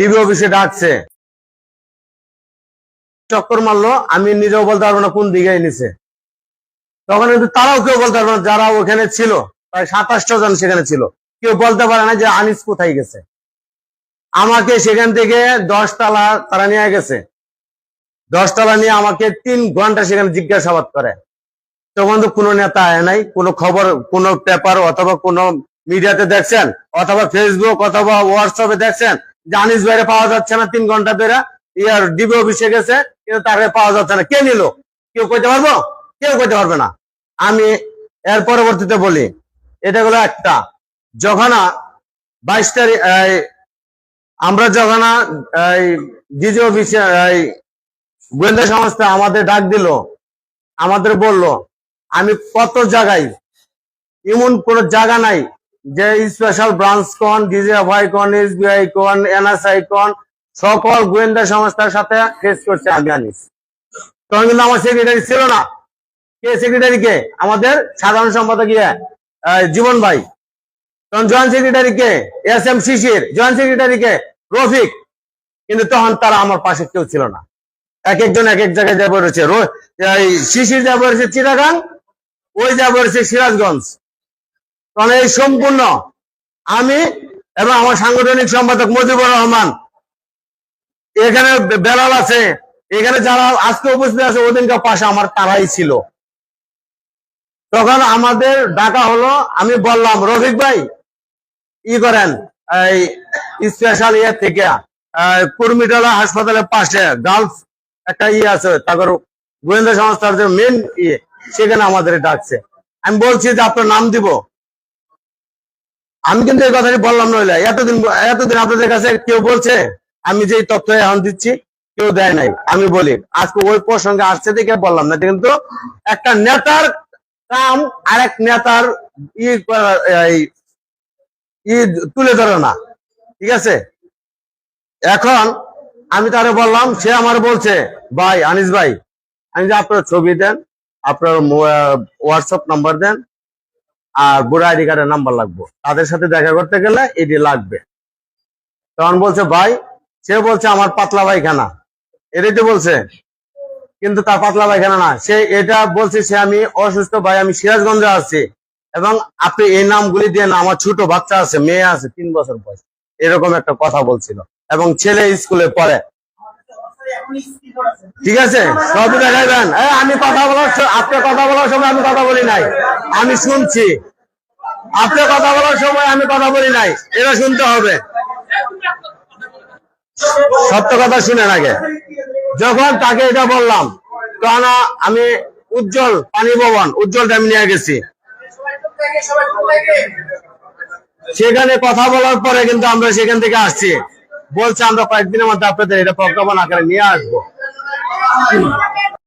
DB অফিসে ডাকছে। চক্কর মারলো, আমি নিজেও বলতে পারব না কোন দিকে নিছে তখন কিন্তু তারাও কেউ বলতে পারবে না, যারা ওখানে ছিল, প্রায় সাতাশটা জন সেখানে ছিল। কেউ বলতে পারে না যে আনিস কোথায় গেছে। আমাকে সেখান থেকে দশতলা তারা নিয়ে গেছে। দশতলা নিয়ে আমাকে তিন ঘণ্টা সেখানে জিজ্ঞাসাবাদ করে। তখন তো কোনো নেতা আয় নাই, কোনো খবর, কোনো পেপার অথবা কোনো মিডিয়াতে দেখছেন, অথবা ফেসবুক অথবা হোয়াটসঅ্যাপে দেখছেন যে আনিস বাইরে পাওয়া যাচ্ছে না তিন ঘণ্টা ধরে। ইয়ার ডিবি অফিসে গেছে, কিন্তু তাকে পাওয়া যাচ্ছে না। কে নিল? কেউ কইতে পারব? কেউ কইতে পারবে না। আমি এর পরবর্তীতে বলি, এটা হলো একটা। যখন বাইশ তারিখ আমরা যখন ডিজি অফিসে গোয়েন্দা সংস্থা আমাদের ডাক দিল, আমাদের বলল, আমি কত জায়গায়, এমন কোন জায়গা নাই যে স্পেশাল ব্রাঞ্চ কন ডিজিএফআই কন এসবিআই কন এনএসআই কন সকল গোয়েন্দা সংস্থার সাথে ফেস করছে আমি আনিস তখন কিন্তু আমার সেক্রেটারি ছিল না। কে সেক্রেটারি কে? আমাদের সাধারণ সম্পাদক ইয়ে জীবন ভাই। তখন জয়েন্ট সেক্রেটারি কে? S M Shishir joint secretary কে? রফিক। কিন্তু তখন তারা আমার পাশে কেউ ছিল না। এক একজন এক এক জায়গায় যা পড়েছে শিশির যা পড়েছে চিটাগাং, ওই যা পড়েছে সিরাজগঞ্জ। তখন এই সম্পূর্ণ আমি এবং আমার সাংগঠনিক সম্পাদক মজিবুর রহমান, এখানে বেলাল আছে, এখানে যারা আজকে উপস্থিত আছে ওদিনকার পাশে আমার তারাই ছিল। তখন আমাদের ডাকা হলো, আমি বললাম, রফিক ভাই, ই করেন, এই স্পেশাল ইয়ে থেকে কুর্মিটোলা হাসপাতালের পাশে গার্লস একটা ইয়ে আছে, তারপর গোয়েন্দা সংস্থার যে মেন ইয়ে সেখানে আমাদের ডাকছে। আমি বলছি যে আপনার নাম দিব আমি কিন্তু এই কথাটি বললাম নইলে এতদিন এতদিন আপনাদের কাছে কেউ বলছে, আমি যে তথ্য এখন দিচ্ছি, কেউ দেয় নাই। আমি বলি, আজকে ওই প্রসঙ্গে আসছে দেখে বললাম না। কিন্তু একটা নেতার কাম, আরেক নেতার ই তুলে ধরে না। ঠিক আছে? এখন আমি তারে বললাম, সে আমার বলছে, ভাই, আনিস ভাই আমি যে আপনার ছবি দেন, আপনার হোয়াটসঅ্যাপ নাম্বার দেন আর বুড়া আইডি কার্ডের নাম্বার লাগবে। তাদের সাথে দেখা করতে গেলে এটি লাগবে। তখন বলছে, ভাই, সে বলছে আমার পাতলা পায়খানা। এটাই তো বলছে। কিন্তু তার পাতলা পায়খানা না। সে এটা বলছে, সে আমি অসুস্থ, ভাই, আমি সিরাজগঞ্জে আছি। এবং আপনি এই নামগুলি দিয়ে আমার ছোট বাচ্চা আছে, মেয়ে আছে, তিন বছর বয়স। এরকম একটা কথা বলছিল। এবং ছেলে স্কুলে পড়ে। ঠিক আছে? সবই দেখাইবেন। আমি কথা বলার স- আপনি কথা বলার সময় আমি কথা বলি নাই। আমি শুনছি। আপনি কথা বলার সময় আমি কথা বলি নাই, এটা শুনতে হবে। সত্য কথা শুনেন আগে যখন তাকে এটা বললাম, তখন আমি উজ্জ্বল পানি ভবন, উজ্জ্বল আমি নিয়ে গেছি। সেখানে কথা বলার পরে কিন্তু আমরা সেখান থেকে আসছি। বলছে, আমরা কয়েকদিনের মধ্যে আপনাদের এটা প্রজ্ঞাপন আকারে নিয়ে আসব।